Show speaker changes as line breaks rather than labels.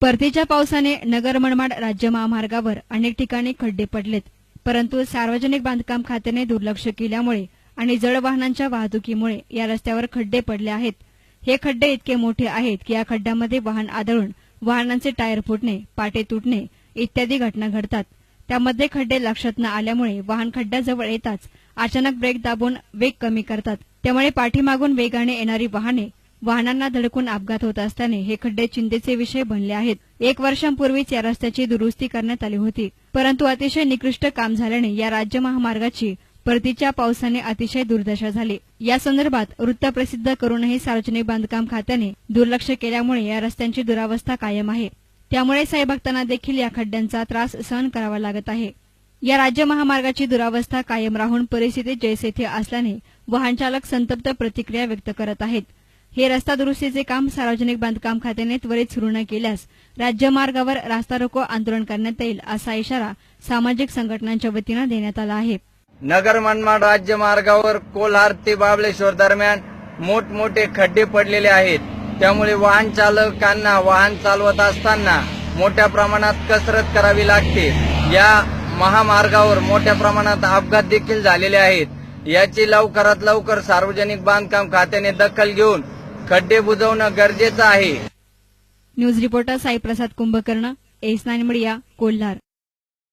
परतीच्या पावसाने नगर मनमाड राज्य महामार्गावर अनेक ठिकाणी खड्डे पडलेत. परंतु सार्वजनिक बांधकाम खात्याने दुर्लक्ष केल्यामुळे आणि जड वाहनांच्या वाहतुकीमुळे या रस्त्यावर खड्डे पडले आहेत. हे खड्डे इतके मोठे आहेत की या खड्ड्यामध्ये वाहन आदळून वाहनांचे टायर फुटणे पाटे तुटणे इत्यादी घटना घडतात. त्यामध्ये खड्डे लक्षात न आल्यामुळे वाहन खड्ड्याजवळ येताच अचानक ब्रेक दाबून वेग कमी करतात. त्यामुळे पाठीमागून वेगाने येणारी वाहने वाहनांना धडकून अपघात होत असल्याने हे खड्डे चिंतेचे विषय बनले आहेत. एक वर्षांपूर्वीच या रस्त्याची दुरुस्ती करण्यात आली होती. परंतु अतिशय निकृष्ट काम झाल्याने या राज्य महामार्गाची परतीच्या पावसाने अतिशय दुर्दशा झाली. या संदर्भात वृत्त प्रसिद्ध करूनही सार्वजनिक बांधकाम खात्याने दुर्लक्ष केल्यामुळे या रस्त्यांची दुरावस्था कायम आहे. त्यामुळे साईभक्तांना देखील या खड्ड्यांचा त्रास सहन करावा लागत आहे. या राज्य महामार्गाची दुरावस्था कायम राहून परिस्थिती जैसेथे असल्याने वाहनचालक संतप्त प्रतिक्रिया व्यक्त करत आहेत. हे रस्ता दुरुस्तीचे काम सार्वजनिक बांधकाम खात्याने त्वरित सुरू न केल्यास राज्यमार्गावर रास्ता रोको आंदोलन करण्यात येईल असा इशारा सामाजिक संघटनांच्या वतीनं देण्यात आला आहे.
नगर मनमाड राज्यमार्गावर कोल्हार ते बाबळेश्वर दरम्यान मोठमोठे खड्डे पडलेले आहेत. त्यामुळे वाहन चालकांना वाहन चालवत असताना मोठ्या प्रमाणात कसरत करावी लागते. या महामार्गावर मोठ्या प्रमाणात अपघात देखील झालेले आहेत. याची लवकरात लवकर सार्वजनिक बांधकाम खात्याने दखल घेऊन खड्डे बुजवणं गरजेचं आहे.
News reporter Saiprasad Kumbhakarna S nine media Kolhar.